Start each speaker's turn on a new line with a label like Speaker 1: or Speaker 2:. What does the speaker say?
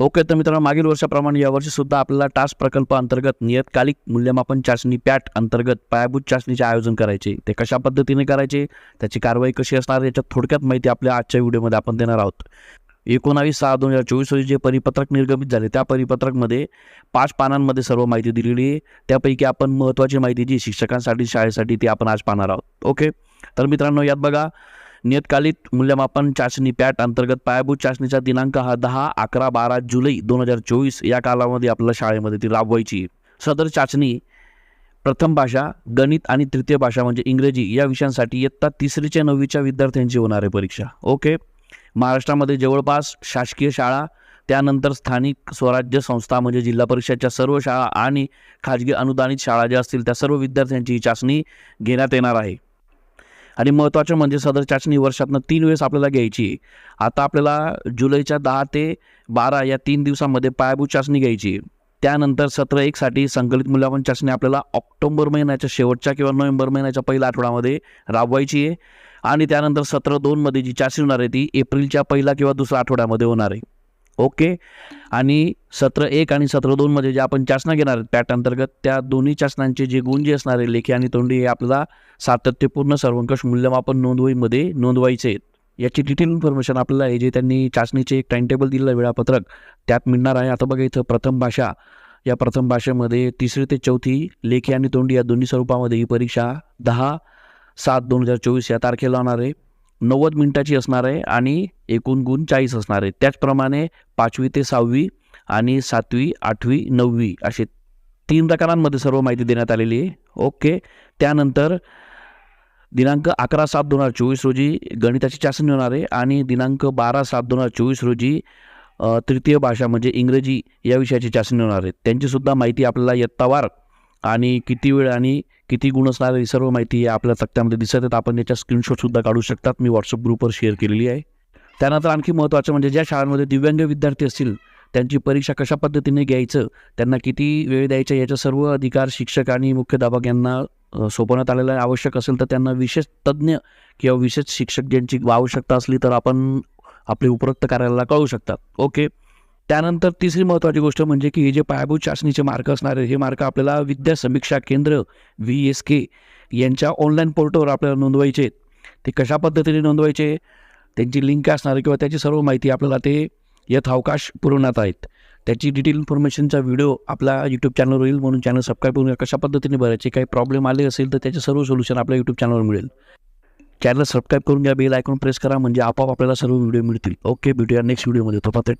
Speaker 1: Okay तर मित्रांनो मागील वर्षाप्रमाणे यावर्षी सुद्धा आपल्याला टास्क प्रकल्प अंतर्गत नियतकालिक मूल्यमापन चाचणी पॅट अंतर्गत पायाभूत चाचणीचे आयोजन करायचे. ते कशा पद्धतीने करायचे? त्याची कारवाई कशी असणार? याच्यात थोडक्यात माहिती आपल्या आजच्या व्हिडिओमध्ये आपण देणार आहोत. एकोणावीस सहा दोन हजार चोवीस रोजी जे परिपत्रक निर्गमित झाले त्या परिपत्रकमध्ये पाच पानांमध्ये सर्व माहिती दिलेली आहे. त्यापैकी आपण महत्त्वाची माहिती जी शिक्षकांसाठी शाळेसाठी ती आपण आज पाहणार आहोत. ओके तर मित्रांनो यात बघा नियतकालिक मूल्यमापन चाचणी पॅट अंतर्गत पायाभूत चाचणीचा दिनांक हा दहा अकरा बारा जुलै दोन हजार चोवीस या कालामध्ये आपल्या शाळेमध्ये ती राबवायची. सदर चाचणी प्रथम भाषा गणित आणि तृतीय भाषा म्हणजे इंग्रजी या विषयांसाठी इयत्ता तिसरीच्या नववीच्या विद्यार्थ्यांची होणार आहे परीक्षा. ओके? महाराष्ट्रामध्ये जवळपास शासकीय शाळा त्यानंतर स्थानिक स्वराज्य संस्था म्हणजे जिल्हा परिषदच्या सर्व शाळा आणि खाजगी अनुदानित शाळा ज्या असतील त्या सर्व विद्यार्थ्यांची ही चाचणी घेण्यात येणार आहे. आणि महत्त्वाचं म्हणजे सदर चाचणी वर्षातनं तीन वेळेस आपल्याला घ्यायची आहे. आता आपल्याला जुलैच्या दहा ते बारा या तीन दिवसामध्ये पायाभूत चाचणी घ्यायची आहे. त्यानंतर सत्र एकसाठी संकलित मूल्यांकन चाचणी आपल्याला ऑक्टोबर महिन्याच्या शेवटच्या किंवा नोव्हेंबर महिन्याच्या पहिल्या आठवड्यामध्ये राबवायची आहे आणि त्यानंतर सत्र दोनमध्ये जी चाचणी होणार आहे ती एप्रिलच्या पहिला किंवा दुसऱ्या आठवड्यामध्ये होणार आहे ओके. आणि सत्र एक आणि सत्र दोनमध्ये जे आपण चाचण्या घेणार आहेत पॅट अंतर्गत त्या दोन्ही चाचण्यांचे जे गुण जे असणार आहे लेखी आणि तोंडी हे आपल्याला सातत्यपूर्ण सर्वंकष मूल्यमापन नोंदवहीमध्ये नोंदवायचे आहेत. याची डिटेल इन्फॉर्मेशन आपल्याला आहे जे त्यांनी चाचणीचे एक टाइमटेबल दिलेलं वेळापत्रक त्यात मिळणार आहे. आता बघा इथं प्रथम भाषा. या प्रथम भाषेमध्ये तिसरी ते चौथी लेखी आणि तोंडी या दोन्ही स्वरूपामध्ये ही परीक्षा दहा सात दोन हजार चोवीस या तारखेला होणार आहे. नव्वद मिनिटाची असणार आहे आणि एकूण गुण चाळीस असणार आहे. त्याचप्रमाणे पाचवी ते सहावी आणि सातवी आठवी नववी असे तीन प्रकारांमध्ये सर्व माहिती देण्यात आलेली आहे. ओके. त्यानंतर दिनांक अकरा सात दोन हजार चोवीस रोजी गणिताची चाचणी होणार आहे आणि दिनांक बारा सात दोन हजार चोवीस रोजी तृतीय भाषा म्हणजे इंग्रजी या विषयाची चाचणी होणार आहे. त्यांचीसुद्धा माहिती आपल्याला यत्तावार आणि किती वेळ आणि किती गुण असणार ही सर्व माहिती आपल्या तक्त्यामध्ये दिसत आहेत. आपण याच्या स्क्रीनशॉटसुद्धा काढू शकतात. मी व्हॉट्सअप ग्रुपवर शेअर केलेली आहे. त्यानंतर आणखी महत्त्वाचं म्हणजे ज्या शाळांमध्ये दिव्यांग विद्यार्थी असतील त्यांची परीक्षा कशा पद्धतीने घ्यायचं त्यांना किती वेळ द्यायचा याचा सर्व अधिकार शिक्षक आणि मुख्याध्यापक यांना सोपवण्यात आलेलं आहे. आवश्यक असेल तर त्यांना विशेष तज्ज्ञ किंवा विशेष शिक्षक ज्यांची आवश्यकता असली तर आपण आपले उपरोक्त कार्यालयाला कळू शकतात. ओके? त्यानंतर तिसरी महत्त्वाची गोष्ट म्हणजे की हे जे पायाभूत चाचणीचे मार्क असणारे हे मार्क आपल्याला विद्या समीक्षा केंद्र व्ही एस के यांच्या ऑनलाईन पोर्टलवर आपल्याला नोंदवायचे आहेत. ते कशा पद्धतीने नोंदवायचे? त्यांची लिंक असणार किंवा त्याची सर्व माहिती आपल्याला ते यथावकाश पुरवण्यात आहेत. त्याची डिटेल इन्फॉर्मेशनचा व्हिडिओ आपला यूट्यूब चॅनलवर येईल म्हणून चॅनल सबस्क्राईब करून कशा पद्धतीने भरायचे काही प्रॉब्लेम आले असेल तर त्याचे सर्व सोल्युशन आपल्या यूट्यूब चॅनलवर मिळेल. चॅनल सबस्क्राईब करून घ्या बेल आयकॉन प्रेस करा म्हणजे आपोआप आपल्याला सर्व व्हिडिओ मिळतील. ओके भेटूया नेक्स्ट व्हिडिओमध्ये तो टेक